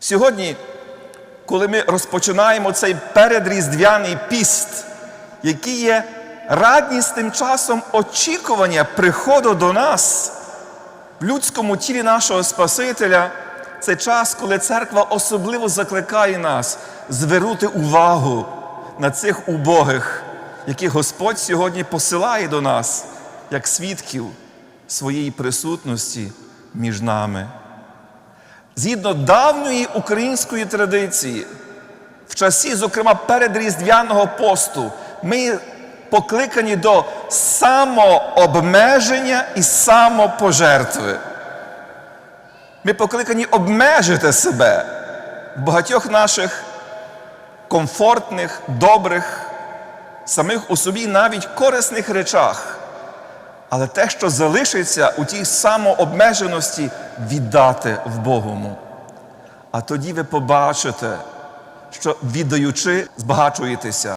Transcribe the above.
Сьогодні, коли ми розпочинаємо цей передріздвяний піст, який є радісним часом очікування приходу до нас в людському тілі нашого Спасителя, це час, коли церква особливо закликає нас звернути увагу на цих убогих, яких Господь сьогодні посилає до нас як свідків своєї присутності між нами. Згідно давньої української традиції, в часі, зокрема, передріздвяного посту, ми покликані до самообмеження і самопожертви. Ми покликані обмежити себе в багатьох наших комфортних, добрих, самих у собі навіть корисних речах. Але те, що залишиться у тій самообмеженості, віддати в Богому. А тоді ви побачите, що віддаючи, збагачуєтеся.